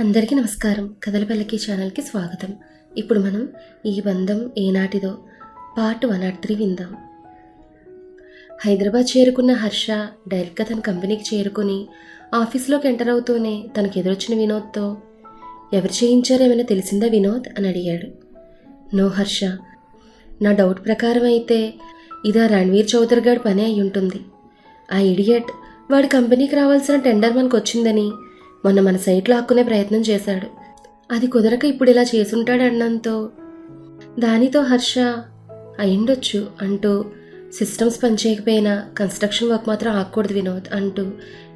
అందరికీ నమస్కారం. కథలపల్లకి ఛానల్కి స్వాగతం. ఇప్పుడు మనం ఈ బంధం ఏనాటిదో పార్ట్ వన్ నాట్ త్రీ విందాం. హైదరాబాద్ చేరుకున్న హర్ష డైరెక్ట్గా తన కంపెనీకి చేరుకుని ఆఫీస్లోకి ఎంటర్ అవుతూనే తనకు ఎదురొచ్చిన వినోద్తో ఎవరు చేయించారో ఏమైనా తెలిసిందా వినోద్? అని అడిగాడు. నో హర్ష. నా డౌట్ ప్రకారం అయితే ఇదా రణ్వీర్ చౌదరి గారి పని అయి ఉంటుంది ఆ ఇడియట్ వాడి కంపెనీకి రావాల్సిన టెండర్ మనకు వచ్చిందని మొన్న మన సైట్ లాక్కునే ప్రయత్నం చేశాడు. అది కుదరక ఇప్పుడు ఇలా చేసుంటాడన్నంతో దానితో హర్ష అయిండొచ్చు అంటూ సిస్టమ్స్ పనిచేయకపోయినా కన్స్ట్రక్షన్ వర్క్ మాత్రం ఆగకూడదు వినోద్ అంటూ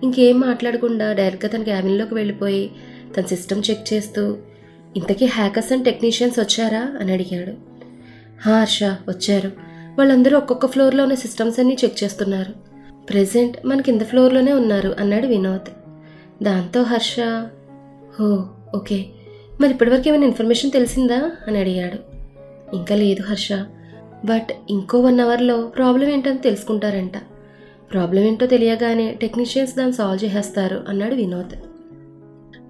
ఇంకేం మాట్లాడకుండా డైరెక్ట్గా తన క్యాబిన్లోకి వెళ్ళిపోయి తన సిస్టమ్ చెక్ చేస్తూ ఇంతకీ హ్యాకర్స్ అండ్ టెక్నీషియన్స్ వచ్చారా? అని అడిగాడు. "హా, హర్ష వచ్చారు. వాళ్ళందరూ ఒక్కొక్క ఫ్లోర్లో ఉన్న సిస్టమ్స్ అన్నీ చెక్ చేస్తున్నారు. ప్రెసెంట్ మన కింద ఫ్లోర్లోనే ఉన్నారు అన్నాడు వినోద్. దాంతో హర్ష హో ఓకే. మరి ఇప్పటివరకు ఏమైనా ఇన్ఫర్మేషన్ తెలిసిందా? అని అడిగాడు. ఇంకా లేదు హర్ష. బట్ ఇంకో వన్ అవర్లో ప్రాబ్లం ఏంటని తెలుసుకుంటారంట. ప్రాబ్లం ఏంటో తెలియగానే టెక్నీషియన్స్ దాన్ని సాల్వ్ చేసేస్తారు అన్నాడు వినోద్.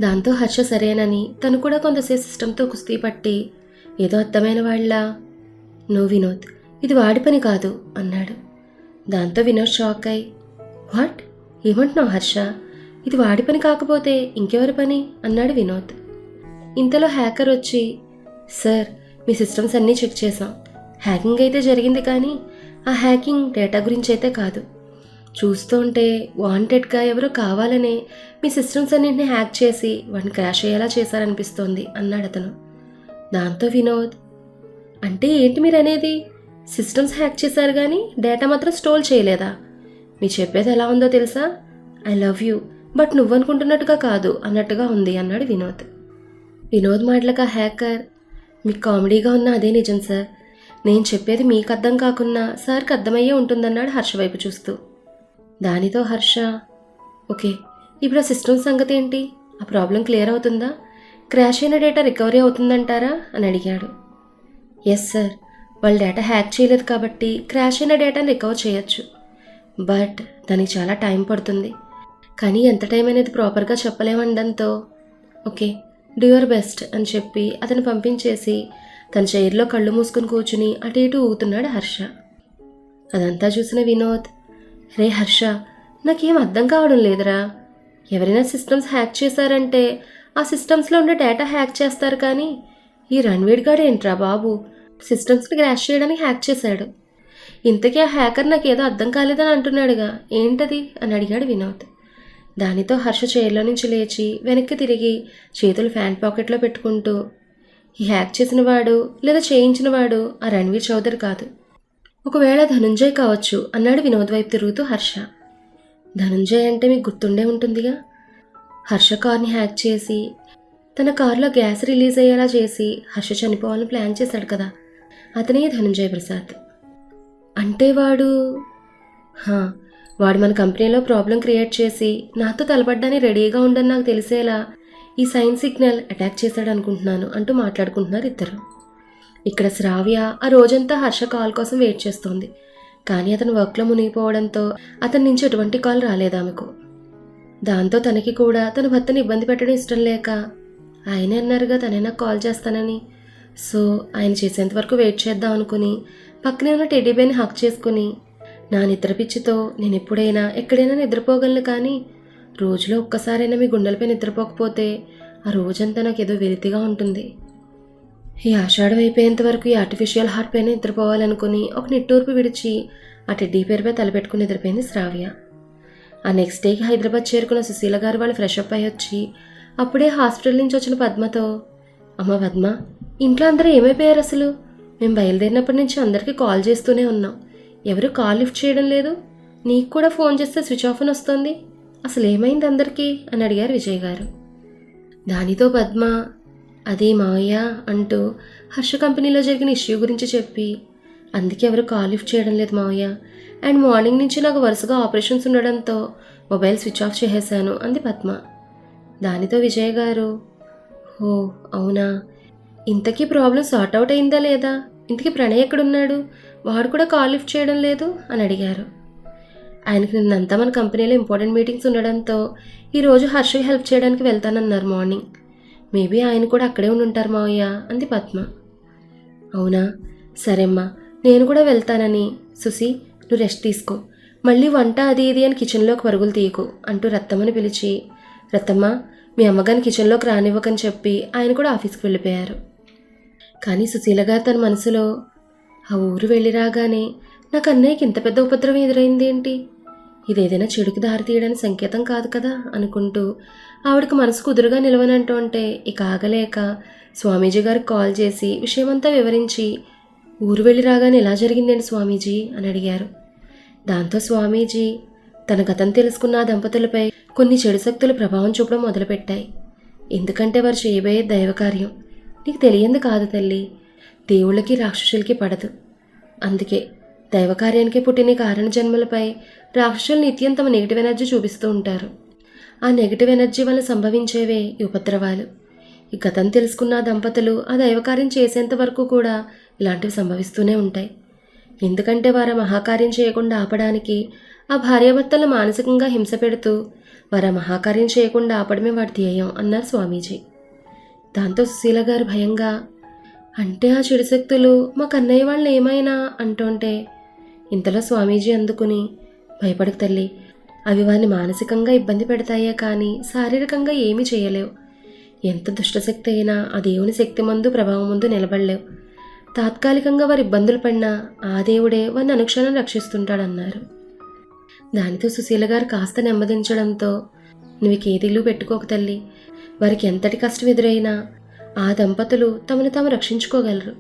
దాంతో హర్ష సరేనని తను కూడా కొంతసేపు సిస్టంతో కుస్తీ పట్టి ఏదో అర్థమైన వాళ్ళ. నో వినోద్. ఇది వాడి పని కాదు అన్నాడు. దాంతో వినోద్ షాక్ అయి వాట్? ఏమంటున్నావు హర్ష? ఇది వాడి పని కాకపోతే ఇంకెవరి పని? అన్నాడు వినోద్. ఇంతలో హ్యాకర్ వచ్చి సార్ మీ సిస్టమ్స్ అన్నీ చెక్ చేసాం హ్యాకింగ్ అయితే జరిగింది కానీ ఆ హ్యాకింగ్ డేటా గురించి అయితే కాదు. చూస్తుంటే వాంటెడ్గా ఎవరో కావాలనే మీ సిస్టమ్స్ అన్నింటినీ హ్యాక్ చేసి వాడిని క్రాష్ అయ్యేలా చేశారనిపిస్తోంది అన్నాడు అతను. దాంతో వినోద్ అంటే ఏంటి మీరు అనేది సిస్టమ్స్ హ్యాక్ చేశారు కానీ డేటా మాత్రం స్టోల్ చేయలేదా? మీ చెప్పేది ఎలా ఉందో తెలుసా? I love you. బట్ నువ్వనుకుంటున్నట్టుగా కాదు అన్నట్టుగా ఉంది అన్నాడు వినోద్. వినోద్ మాటలకు ఆ హ్యాకర్ మీకు కామెడీగా ఉన్న అదే నిజం సార్. నేను చెప్పేది మీకు అర్థం కాకున్నా సార్కి అర్థమయ్యే ఉంటుందన్నాడు హర్ష వైపు చూస్తూ. దానితో హర్ష ఓకే ఇప్పుడు ఆ సిస్టమ్ సంగతి ఏంటి? ఆ ప్రాబ్లం క్లియర్ అవుతుందా? క్రాష్ అయిన డేటా రికవరీ అవుతుందంటారా? అని అడిగాడు. ఎస్ సార్ వాళ్ళు డేటా హ్యాక్ చేయలేదు కాబట్టి క్రాష్ అయిన డేటాని రికవర్ చేయొచ్చు. బట్ దానికి చాలా టైం పడుతుంది. కానీ ఎంత టైం అనేది ప్రాపర్గా చెప్పలేమనడంతో ఓకే డూ యువర్ బెస్ట్ అని చెప్పి అతను పంపించేసి తన చైర్లో కళ్ళు మూసుకొని కూర్చుని అటు ఇటు ఊగుతున్నాడు హర్ష. అదంతా చూసిన వినోద్ రే హర్ష నాకేం అర్థం కావడం లేదురా. ఎవరైనా సిస్టమ్స్ హ్యాక్ చేశారంటే ఆ సిస్టమ్స్లో ఉండే డేటా హ్యాక్ చేస్తారు కానీ ఈ రణ్వీర్ గాడు ఏంట్రా బాబు? సిస్టమ్స్ని క్రాష్ చేయడానికి హ్యాక్ చేశాడు. ఇంతకీ ఆ హ్యాకర్ నాకు ఏదో అర్థం కాలేదని అంటున్నాడుగా. ఏంటది? అని అడిగాడు వినోద్. దానితో హర్ష చైర్లో నుంచి లేచి వెనక్కి తిరిగి చేతులు ఫ్యాంట్ పాకెట్లో పెట్టుకుంటూ ఈ హ్యాక్ చేసిన వాడు లేదా చేయించిన వాడు ఆ రణ్వీర్ చౌదరి కాదు. ఒకవేళ ధనుంజయ్ కావచ్చు అన్నాడు వినోద్ వైపు తిరుగుతూ హర్ష. ధనుంజయ్ అంటే మీకు గుర్తుండే ఉంటుందిగా? హర్ష కార్ని హ్యాక్ చేసి తన కారులో గ్యాస్ రిలీజ్ అయ్యేలా చేసి హర్ష చనిపోవాలని ప్లాన్ చేశాడు కదా? అతనే ధనుంజయ్ ప్రసాద్. అంటే వాడు హా, వాడు మన కంపెనీలో ప్రాబ్లం క్రియేట్ చేసి నాతో తలపడ్డానికి రెడీగా ఉండని నాకు తెలిసేలా ఈ సైన్ సిగ్నల్ అటాక్ చేశాడు అనుకుంటున్నాను అంటూ మాట్లాడుకుంటున్నారు ఇద్దరు. ఇక్కడ శ్రావ్య ఆ రోజంతా హర్ష కాల్ కోసం వెయిట్ చేస్తోంది. కానీ అతను వర్క్లో మునిగిపోవడంతో అతని నుంచి ఎటువంటి కాల్ రాలేదు ఆమెకు. దాంతో తనకి కూడా తన భర్తను ఇబ్బంది పెట్టడం ఇష్టం లేక ఆయనే అన్నారుగా తనైనా నాకు కాల్ చేస్తానని. సో ఆయన చేసేంత వరకు వెయిట్ చేద్దాం అనుకుని పక్కనే ఉన్న టెడ్డీబేని హక్ చేసుకుని నా నిద్ర పిచ్చితో నేను ఎప్పుడైనా ఎక్కడైనా నిద్రపోగలను కానీ రోజులో ఒక్కసారైనా మీ గుండెలపై నిద్రపోకపోతే ఆ రోజంతా నాకు ఏదో వెలితిగా ఉంటుంది. ఈ ఆషాఢం అయిపోయేంత వరకు ఈ ఆర్టిఫిషియల్ హార్ట్ పైన నిద్రపోవాలనుకుని ఒక నిట్టూర్పు విడిచి ఆ టెడ్డీ పేరుపై తలపెట్టుకుని నిద్రపోయింది శ్రావ్య. ఆ నెక్స్ట్ డేకి హైదరాబాద్ చేరుకున్న సుశీల గారు వాళ్ళు ఫ్రెష్ అప్ అయ్యి వచ్చి అప్పుడే హాస్పిటల్ నుంచి వచ్చిన పద్మతో అమ్మ పద్మ ఇంట్లో అందరూ ఏమైపోయారు అసలు? మేము బయలుదేరినప్పటి నుంచి అందరికీ కాల్ చేస్తూనే ఉన్నాం. ఎవరు కాల్ లిఫ్ట్ చేయడం లేదు? నీకు కూడా ఫోన్ చేస్తే స్విచ్ ఆఫ్ అని వస్తుంది. అసలు ఏమైంది అందరికీ? అని అడిగారు విజయ్ గారు. దానితో పద్మ అదే మావయ్య అంటూ హర్ష కంపెనీలో జరిగిన ఇష్యూ గురించి చెప్పి అందుకే ఎవరు కాల్ లిఫ్ట్ చేయడం లేదు మావయ్య అండ్ మార్నింగ్ నుంచి నాకు వరుసగా ఆపరేషన్స్ ఉండడంతో మొబైల్ స్విచ్ ఆఫ్ చేసేసాను అంది పద్మ. దానితో విజయ్ గారు ఓ అవునా? ఇంతకీ ప్రాబ్లం సార్ట్ అవుట్ అయిందా లేదా? ఇంతకీ ప్రణయ్ ఎక్కడున్నాడు? వాడు కూడా కాల్ లిఫ్ట్ చేయడం లేదు అని అడిగారు. ఆయనకి నిన్నంతా మన కంపెనీలో ఇంపార్టెంట్ మీటింగ్స్ ఉండడంతో ఈరోజు హర్షకి హెల్ప్ చేయడానికి వెళ్తానన్నారు మార్నింగ్. మేబీ ఆయన కూడా అక్కడే ఉండి ఉంటారు మావయ్య అంది పద్మ. అవునా? సరేమ్మా నేను కూడా వెళ్తానని. సుసి నువ్వు రెస్ట్ తీసుకో. మళ్ళీ వంట అది ఇది అని కిచెన్లోకి పరుగులు తీయకు అంటూ రత్తమ్మని పిలిచి రత్తమ్మ మీ అమ్మగారిని కిచెన్లోకి రానివ్వకని చెప్పి ఆయన కూడా ఆఫీస్కి వెళ్ళిపోయారు. కానీ సుశీల గారు తన మనసులో ఆ ఊరు వెళ్ళి రాగానే నాకు అన్నయ్యకి ఇంత పెద్ద ఉపద్రవం ఎదురైంది ఏంటి? ఇదేదైనా చెడుకి దారి తీయడానికి సంకేతం కాదు కదా అనుకుంటూ ఆవిడకి మనసు కుదురుగా నిలవనంటూ ఉంటే ఇక ఆగలేక స్వామీజీ గారికి కాల్ చేసి విషయమంతా వివరించి ఊరు వెళ్ళి రాగానే ఎలా జరిగిందండి స్వామీజీ అని అడిగారు. దాంతో స్వామీజీ తన గతం తెలుసుకున్న ఆ దంపతులపై కొన్ని చెడు శక్తులు ప్రభావం చూపడం మొదలుపెట్టాయి. ఎందుకంటే వారు చేయబోయే దైవకార్యం. నీకు తెలియంది కాదు తల్లి. దేవుళ్ళకి రాక్షసులకి పడదు. అందుకే దైవకార్యానికి పుట్టిన కారణ జన్మలపై రాక్షసులు నిత్యం తమ నెగిటివ్ ఎనర్జీ చూపిస్తూ ఉంటారు. ఆ నెగిటివ్ ఎనర్జీ వల్ల సంభవించేవే ఈ ఉపద్రవాలు. ఈ గతం తెలుసుకున్న దంపతులు ఆ దైవకార్యం చేసేంత వరకు కూడా ఇలాంటివి సంభవిస్తూనే ఉంటాయి. ఎందుకంటే వారు మహాకార్యం చేయకుండా ఆపడానికి ఆ భార్యాభర్తలను మానసికంగా హింస పెడుతూ వారు మహాకార్యం చేయకుండా ఆపడమే వాడి ధ్యేయం అన్నారు స్వామీజీ. దాంతో సుశీల గారు భయంగా అంటే ఆ చెడు శక్తులు మా కన్నయ్య వాళ్ళని ఏమైనా అంటుంటే ఇంతలో స్వామీజీ అందుకుని భయపడకు తల్లి అవి వారిని మానసికంగా ఇబ్బంది పెడతాయే కానీ శారీరకంగా ఏమీ చేయలేవు. ఎంత దుష్టశక్తి అయినా ఆ దేవుని శక్తి మందు ప్రభావం ముందు నిలబడలేవు. తాత్కాలికంగా వారి ఇబ్బందులు పడినా ఆ దేవుడే వారిని అనుక్షణం రక్షిస్తుంటాడన్నారు. దానితో సుశీల గారు కాస్త నెమ్మదించడంతో నువ్వు కేదీలు పెట్టుకోక తల్లి వారికి ఎంతటి కష్టం ఎదురైనా ఆ దంపతులు తమను తాము రక్షించుకోగలరు.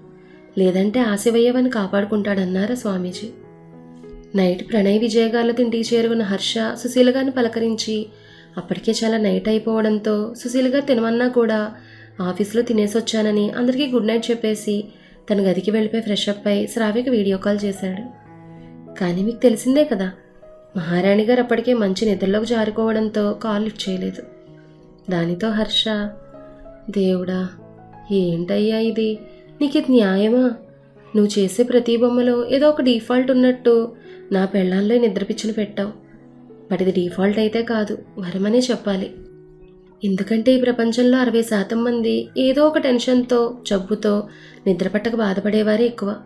లేదంటే ఆశవయ్యవని కాపాడుకుంటాడన్నారు స్వామీజీ. నైట్ ప్రణయ్ విజయగాళ్ళతో ఇంటికి చేరుకున్న హర్ష సుశీల గారిని పలకరించి అప్పటికే చాలా నైట్ అయిపోవడంతో సుశీల గారు తినమన్నా కూడా ఆఫీస్లో తినేసి వచ్చానని అందరికీ గుడ్ నైట్ చెప్పేసి తన గదికి వెళ్ళిపోయి ఫ్రెష్ అప్ అయి శ్రావ్యకి వీడియో కాల్ చేశాడు. కానీ మీకు తెలిసిందే కదా మహారాణి గారు అప్పటికే మంచి నిద్రలోకి జారుకోవడంతో కాల్ లిఫ్ట్ చేయలేదు. దానితో హర్ష దేవుడా ఏంటయ్యా ఇది? నీకు ఇది న్యాయమా? నువ్వు చేసే ప్రతి బొమ్మలో ఏదో ఒక డిఫాల్ట్ ఉన్నట్టు నా పెళ్ళాల్లో నిద్రపిచ్చిన పెట్టావు. బట్ ఇది డిఫాల్ట్ అయితే కాదు వరమనే చెప్పాలి. ఎందుకంటే ఈ ప్రపంచంలో అరవై శాతం మంది ఏదో ఒక టెన్షన్తో జబ్బుతో నిద్రపట్టక బాధపడేవారే ఎక్కువ.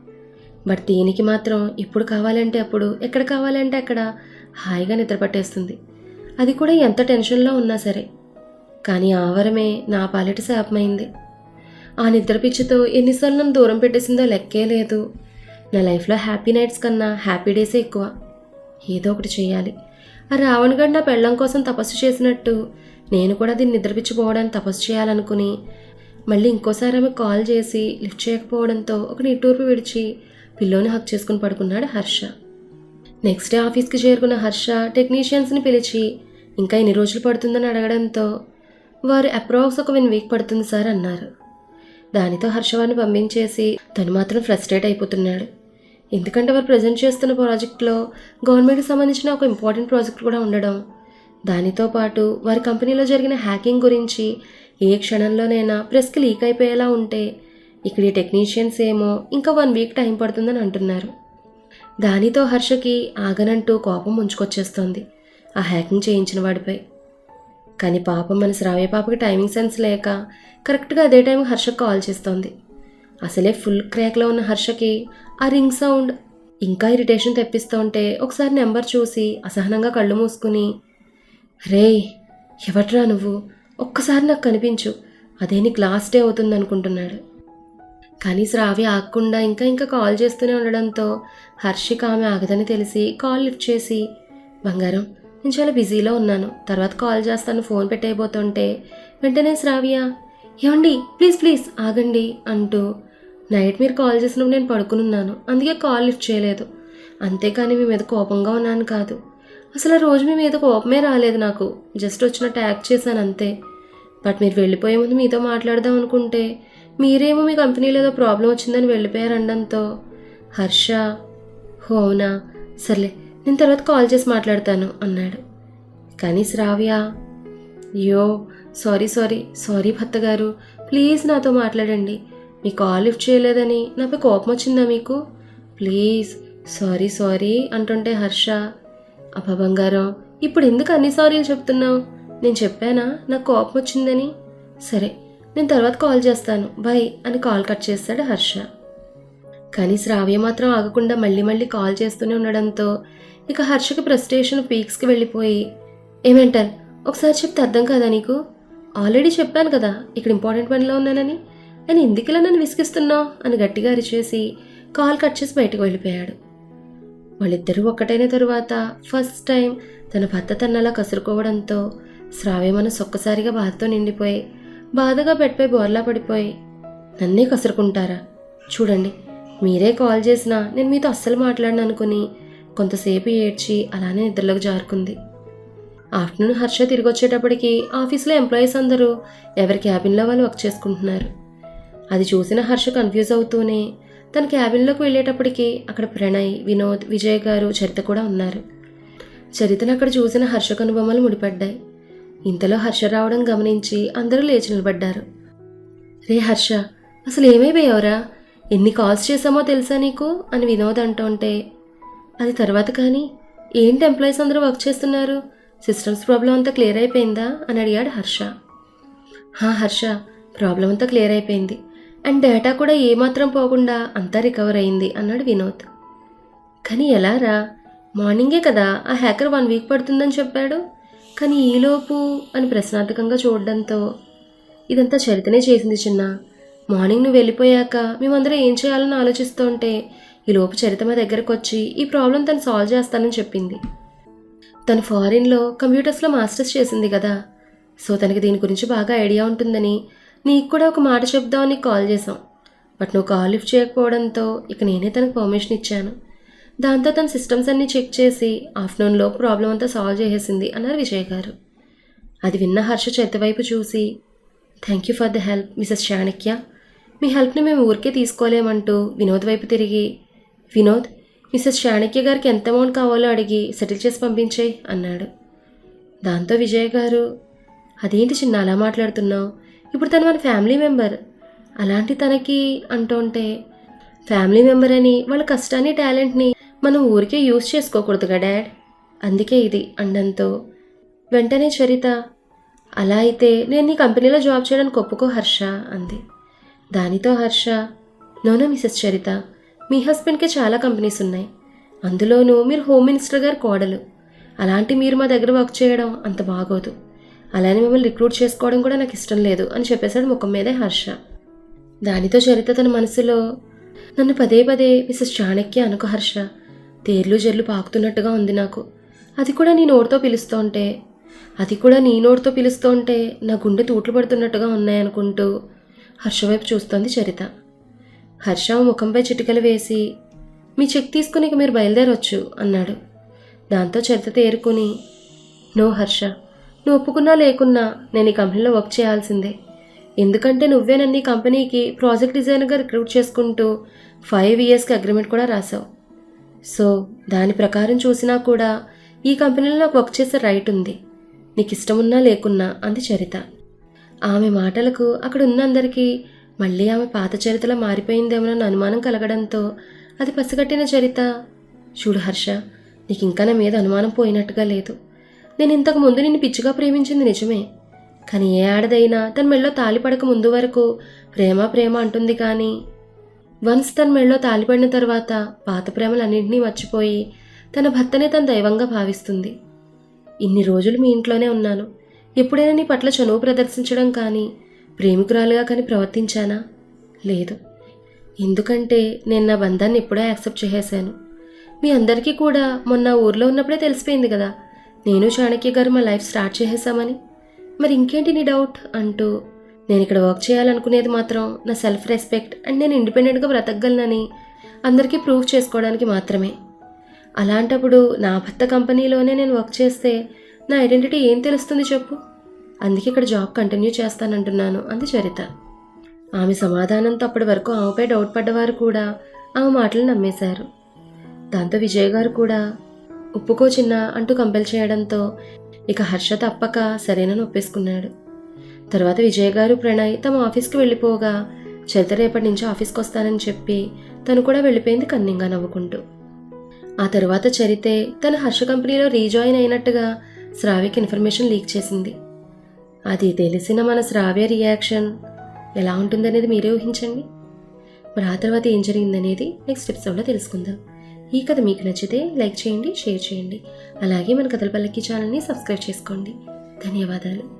బట్ దీనికి మాత్రం ఎప్పుడు కావాలంటే అప్పుడు ఎక్కడ కావాలంటే అక్కడ హాయిగా నిద్ర పట్టేస్తుంది. అది కూడా ఎంత టెన్షన్లో ఉన్నా సరే. కానీ ఆవరమే నా పాలిట శాపమైంది. ఆ నిద్ర పిచ్చితో ఎన్నిసార్లు నన్ను దూరం పెట్టేసిందో లెక్కే లేదు. నా లైఫ్లో హ్యాపీ నైట్స్ కన్నా హ్యాపీ డేసే ఎక్కువ. ఏదో ఒకటి చేయాలి ఆ రావణ్ గడ్ నా పెళ్ళం కోసం తపస్సు చేసినట్టు నేను కూడా దీన్ని నిద్రపిచ్చిపోవడానికి తపస్సు చేయాలనుకుని మళ్ళీ ఇంకోసారి ఆమె కాల్ చేసి లిఫ్ట్ చేయకపోవడంతో ఒక నిట్టూర్పు విడిచి పిల్లోని హక్ చేసుకుని పడుకున్నాడు హర్ష. నెక్స్ట్ డే ఆఫీస్కి చేరుకున్న హర్ష టెక్నీషియన్స్ని పిలిచి ఇంకా ఎన్ని రోజులు పడుతుందని అడగడంతో వారు అప్రాక్స్ ఒక వన్ వీక్ పడుతుంది సార్ అన్నారు. దానితో హర్షవాన్ని పంపించేసి తను మాత్రం ఫ్రస్ట్రేట్ అయిపోతున్నాడు. ఎందుకంటే వారు ప్రజెంట్ చేస్తున్న ప్రాజెక్ట్లో గవర్నమెంట్కి సంబంధించిన ఒక ఇంపార్టెంట్ ప్రాజెక్ట్ కూడా ఉండడం. దానితో పాటు వారి కంపెనీలో జరిగిన హ్యాకింగ్ గురించి ఏ క్షణంలోనైనా ప్రెస్కి లీక్ అయిపోయేలా ఉంటే ఇక్కడ ఈ టెక్నీషియన్స్ ఏమో ఇంకా వన్ వీక్ టైం పడుతుందని అంటున్నారు. దానితో హర్షకి ఆగనంటూ కోపం ముంచుకొచ్చేస్తోంది. ఆ హ్యాకింగ్ చేయించిన వాడిపై కానీ పాపం మన శ్రావ్య పాపకి టైమింగ్ సెన్స్ లేక కరెక్ట్గా అదే టైం హర్షకు కాల్ చేస్తోంది. అసలే ఫుల్ క్రాక్లో ఉన్న హర్షకి ఆ రింగ్ సౌండ్ ఇంకా ఇరిటేషన్ తెప్పిస్తూ ఉంటే ఒకసారి నెంబర్ చూసి అసహనంగా కళ్ళు మూసుకుని రే ఎవట్రా నువ్వు? ఒక్కసారి నాకు కనిపించు. అదే నీకు లాస్ట్ డే అవుతుంది అనుకుంటున్నాడు. కానీ శ్రావి ఆగకుండా ఇంకా ఇంకా కాల్ చేస్తూనే ఉండడంతో హర్షిక ఆమె ఆగదని తెలిసి కాల్ లిఫ్ట్ చేసి బంగారం నేను చాలా బిజీలో ఉన్నాను. తర్వాత కాల్ చేస్తాను ఫోన్ పెట్టేయబోతుంటే వెంటనే శ్రావ్య ఏమండి? ప్లీజ్ ప్లీజ్ ఆగండి అంటూ నైట్ మీరు కాల్ చేసినప్పుడు నేను పడుకునున్నాను అందుకే కాల్ లిఫ్ట్ చేయలేదు. అంతేకాని మీ మీద కోపంగా ఉన్నాను కాదు. అసలు ఆ రోజు మీ మీద కోపమే రాలేదు నాకు. జస్ట్ వచ్చినట్టు యాక్ట్ చేశాను అంతే. బట్ మీరు వెళ్ళిపోయే ముందు మీతో మాట్లాడదాం అనుకుంటే మీరేమో మీ కంపెనీలో ఏదో ప్రాబ్లం వచ్చిందని వెళ్ళిపోయారు అనడంతో హర్ష హోనా సర్లే నేను తర్వాత కాల్ చేసి మాట్లాడతాను అన్నాడు. కానీ శ్రావ్య అయ్యో సారీ సారీ సారీ భర్త గారు ప్లీజ్ నాతో మాట్లాడండి. మీ కాల్ లిఫ్ట్ చేయలేదని నాపై కోపం వచ్చిందా మీకు? ప్లీజ్ సారీ సారీ అంటుంటే హర్ష అబ్బా బంగారం ఇప్పుడు ఎందుకు అన్ని సారీలు చెప్తున్నావు? నేను చెప్పానా? నాకు కోపం వచ్చిందని? సరే నేను తర్వాత కాల్ చేస్తాను. బాయ్ అని కాల్ కట్ చేస్తాడు హర్ష. కానీ శ్రావ్య మాత్రం ఆగకుండా మళ్ళీ మళ్ళీ కాల్ చేస్తూనే ఉండడంతో ఇక హర్షకి ప్రెస్టేషన్ పీక్స్కి వెళ్ళిపోయి ఏమంటారు? ఒకసారి చెప్తే అర్థం కదా నీకు? ఆల్రెడీ చెప్పాను కదా ఇక్కడ ఇంపార్టెంట్ పనిలో ఉన్నానని. నేను ఎందుకు ఇలా నన్ను విసిగిస్తున్నావు? అని గట్టిగా అరిచేసి కాల్ కట్ చేసి బయటకు వెళ్ళిపోయాడు. వాళ్ళిద్దరూ ఒక్కటైన తరువాత ఫస్ట్ టైం తన భర్త తన్నలా కసురుకోవడంతో శ్రావ్య మనసు ఒక్కసారిగా బాధతో నిండిపోయి బాధగా బెడ్పై బోర్లా పడిపోయి నన్నే కసురుకుంటారా? చూడండి మీరే కాల్ చేసినా నేను మీతో అస్సలు మాట్లాడను అనుకుని కొంతసేపు ఏడ్చి అలానే నిద్రలోకి జారుకుంది. ఆఫ్టర్నూన్ హర్ష తిరిగి వచ్చేటప్పటికి ఆఫీస్లో ఎంప్లాయీస్ అందరూ ఎవరి క్యాబిన్లో వాళ్ళు వర్క్ చేసుకుంటున్నారు. అది చూసిన హర్ష కన్ఫ్యూజ్ అవుతూనే తన క్యాబిన్లోకి వెళ్ళేటప్పటికి అక్కడ ప్రణయ్ వినోద్ విజయ్ గారు చరిత కూడా ఉన్నారు. చరితను అక్కడ చూసిన హర్ష కనుబొమ్మలు ముడిపడ్డాయి. ఇంతలో హర్ష రావడం గమనించి అందరూ లేచి నిలబడ్డారు. రే హర్ష అసలు ఏమైపోయావురా ఎన్ని కాల్స్ చేశామో తెలుసా నీకు? అని వినోద్ అంటుంటే అది తర్వాత కానీ ఏంటి ఎంప్లాయీస్ అందరూ వర్క్ చేస్తున్నారు? సిస్టమ్స్ ప్రాబ్లం అంతా క్లియర్ అయిపోయిందా? అని అడిగాడు హర్ష. హా హర్ష ప్రాబ్లం అంతా క్లియర్ అయిపోయింది. అండ్ డేటా కూడా ఏమాత్రం పోకుండా అంతా రికవర్ అయింది అన్నాడు వినోద్. కానీ ఎలా రా? మార్నింగే కదా ఆ హ్యాకర్ వన్ వీక్ పడుతుందని చెప్పాడు. కానీ ఈలోపు అని ప్రశ్నార్థకంగా చూడడంతో ఇదంతా చరితనే చేసింది చిన్న. మార్నింగ్ నువ్వు వెళ్ళిపోయాక మేమందరం ఏం చేయాలని ఆలోచిస్తుంటే ఈలోపు చరిత మా దగ్గరకు వచ్చి ఈ ప్రాబ్లం తను సాల్వ్ చేస్తానని చెప్పింది. తను ఫారిన్లో కంప్యూటర్స్లో మాస్టర్స్ చేసింది కదా. సో తనకి దీని గురించి బాగా ఐడియా ఉంటుందని నీకు కూడా ఒక మాట చెప్దామని కాల్ చేశాం. బట్ నువ్వు కాల్ లిఫ్ట్ చేయకపోవడంతో ఇక నేనే తనకు పర్మిషన్ ఇచ్చాను. దాంతో తన సిస్టమ్స్ అన్నీ చెక్ చేసి ఆఫ్టర్నూన్లో ప్రాబ్లం అంతా సాల్వ్ చేసేసింది అన్నారు విజయ్ గారు. అది విన్న హర్ష చేతివైపు చూసి thank you for the help Mrs Chanakya. మీ హెల్ప్ని మేము ఊరికే తీసుకోలేమంటూ వినోద్ వైపు తిరిగి వినోద్ మిసెస్ చాణక్య గారికి ఎంత అమౌంట్ కావాలో అడిగి సెటిల్ చేసి పంపించేయి అన్నాడు. దాంతో విజయ్ గారు అదేంటి చిన్న అలా మాట్లాడుతున్నావు? ఇప్పుడు తను మన ఫ్యామిలీ మెంబర్ అలాంటి తనకి అంటుంటే ఫ్యామిలీ మెంబర్ అని వాళ్ళ కష్టాన్ని టాలెంట్ని మనం ఊరికే యూజ్ చేసుకోకూడదు కదా డాడ్? అందుకే ఇది అండంతో వెంటనే చరిత అలా అయితే నేను నీ కంపెనీలో జాబ్ చేయడానికి ఒప్పుకో హర్ష అంది. దానితో Harsha no no Mrs Charita మీ హస్బెండ్కి చాలా కంపెనీస్ ఉన్నాయి. అందులోనూ మీరు హోమ్ మినిస్టర్ గారు కోడలు. అలాంటి మీరు మా దగ్గర వర్క్ చేయడం అంత బాగోదు. అలానే మిమ్మల్ని రిక్రూట్ చేసుకోవడం కూడా నాకు ఇష్టం లేదు అని చెప్పేశాడు ముఖం మీదే హర్ష. దానితో చరిత తన మనసులో నన్ను పదే పదే మిసెస్ చాణక్య అనుకో హర్ష తేర్లు జర్లు పాకుతున్నట్టుగా ఉంది నాకు. అది కూడా నీ నోటితో పిలుస్తుంటే అది కూడా నీ నోటితో పిలుస్తుంటే నా గుండె తూట్లు పడుతున్నట్టుగా ఉన్నాయనుకుంటూ హర్ష వైపు చూస్తోంది చరిత. హర్ష ముఖంపై చిటికలు వేసి మీ చెక్ తీసుకుని ఇక మీరు బయలుదేరొచ్చు అన్నాడు. దాంతో చరిత తేరుకుని నో హర్ష నువ్వు ఒప్పుకున్నా లేకున్నా నేను ఈ కంపెనీలో వర్క్ చేయాల్సిందే. ఎందుకంటే నువ్వే నన్ను ఈ కంపెనీకి ప్రాజెక్ట్ డిజైనర్గా రిక్రూట్ చేసుకుంటూ ఫైవ్ ఇయర్స్కి అగ్రిమెంట్ కూడా రాసావు. సో దాని ప్రకారం చూసినా కూడా ఈ కంపెనీలో నాకు వర్క్ చేసే రైట్ ఉంది. నీకు ఇష్టమున్నా లేకున్నా అంది చరిత. ఆమె మాటలకు అక్కడున్నందరికీ అందరికీ మళ్ళీ ఆమె పాత చరితలా మారిపోయిందేమోనన్న అనుమానం కలగడంతో అది పసిగట్టిన చరిత చూడు హర్ష నీకు ఇంకా నా మీద అనుమానం పోయినట్టుగా లేదు. నేను ఇంతకు ముందు నిన్ను పిచ్చిగా ప్రేమించింది నిజమే. కానీ ఏ ఆడదైనా తన మెళ్ళో తాలిపడక ముందు వరకు ప్రేమ ప్రేమ అంటుంది కానీ వన్స్ తన మెళ్ళో తాలిపడిన తర్వాత పాత ప్రేమలన్నింటినీ మర్చిపోయి తన భర్తనే తన దైవంగా భావిస్తుంది. ఇన్ని రోజులు మీ ఇంట్లోనే ఉన్నాను. ఎప్పుడైనా నీ పట్ల చనువు ప్రదర్శించడం కానీ ప్రేమికురాలుగా కానీ ప్రవర్తించానా? లేదు. ఎందుకంటే నేను నా బంధాన్ని ఎప్పుడో యాక్సెప్ట్ చేసేశాను. మీ అందరికీ కూడా మొన్న ఊర్లో ఉన్నప్పుడే తెలిసిపోయింది కదా. నేను చాణక్య గారు మా లైఫ్ స్టార్ట్ చేసేసామని మరి ఇంకేంటి నీ డౌట్? అంటూ నేను ఇక్కడ వర్క్ చేయాలనుకునేది మాత్రం నా సెల్ఫ్ రెస్పెక్ట్ అండ్ నేను ఇండిపెండెంట్గా బ్రతకగలనని అందరికీ ప్రూవ్ చేసుకోవడానికి మాత్రమే. అలాంటప్పుడు నా భర్త కంపెనీలోనే నేను వర్క్ చేస్తే నా ఐడెంటిటీ ఏం తెలుస్తుంది చెప్పు? అందుకే ఇక్కడ జాబ్ కంటిన్యూ చేస్తానంటున్నాను అంది చరిత. ఆమె సమాధానంతో అప్పటి వరకు ఆమెపై డౌట్ పడ్డవారు కూడా ఆమె మాటలు నమ్మేశారు. దాంతో విజయ్ గారు కూడా ఒప్పుకో చిన్న అంటూ కంపెల్ చేయడంతో ఇక హర్ష తప్పక సరేనని ఒప్పేసుకున్నాడు. తర్వాత విజయ్ గారు ప్రణయ్ తమ ఆఫీస్కి వెళ్ళిపోగా చరిత రేపటి నుంచి ఆఫీస్కి వస్తానని చెప్పి తను కూడా వెళ్ళిపోయింది కన్నింగా నవ్వుకుంటూ. ఆ తర్వాత చరితే తన హర్ష కంపెనీలో రీజాయిన్ అయినట్టుగా శ్రావ్యకి ఇన్ఫర్మేషన్ లీక్ చేసింది. అది తెలిసిన మన శ్రావ్య రియాక్షన్ ఎలా ఉంటుందనేది మీరే ఊహించండి. మరి ఆ తర్వాత ఏం జరిగిందనేది నెక్స్ట్ ఎపిసోడ్లో తెలుసుకుందాం. ఈ కథ మీకు నచ్చితే లైక్ చేయండి షేర్ చేయండి. అలాగే మన కథల పల్లకి ఛానల్ని సబ్స్క్రైబ్ చేసుకోండి. ధన్యవాదాలు.